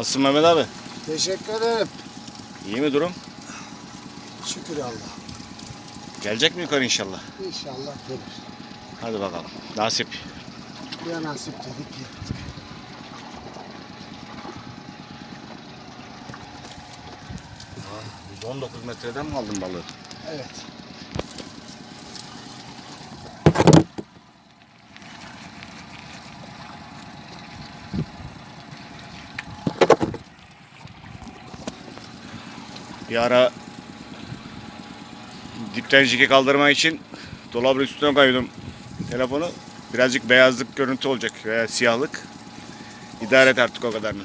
Nasılsın Mehmet abi? Teşekkür ederim. İyi mi durum? Şükür Allah. Gelecek mi yukarı inşallah? İnşallah gelir. Hadi bakalım. Nasip. Ya nasip dedik ki. Biz 19 metreden mi aldın balığı? Evet. Bir ara dipten jiki kaldırmak için dolabın üstüne koydum telefonu. Birazcık beyazlık görüntü olacak veya siyahlık. İdare et artık o kadarını.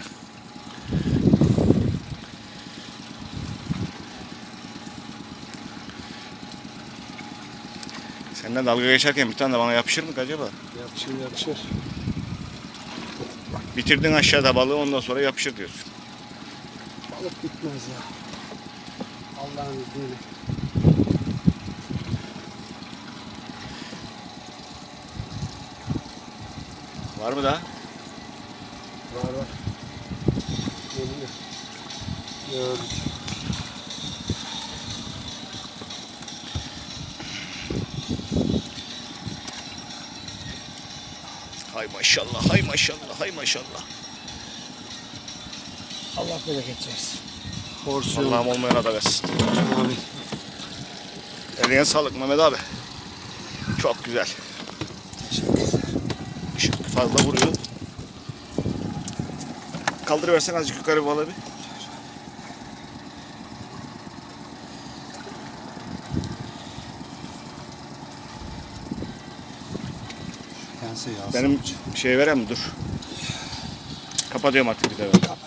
Senden dalga geçerken bir tane de bana yapışır mı acaba? Yapışır yapışır. Bitirdin aşağıda balığı ondan sonra yapışır diyorsun. Balık bitmez ya. Allah'ın izniyle. Var mı daha? Var var. Geliyor. Gördük. Hay maşallah, hay maşallah, hay maşallah. Allah bereket versin. Porsiyon. Allah'ım olmayana da versin. Amin. Eline sağlık Mehmet abi. Çok güzel. Işık fazla vuruyor. Kaldırıversen azıcık yukarı balığı bir. Benim şey verem mi? Dur. Kapatıyorum artık bir de ben.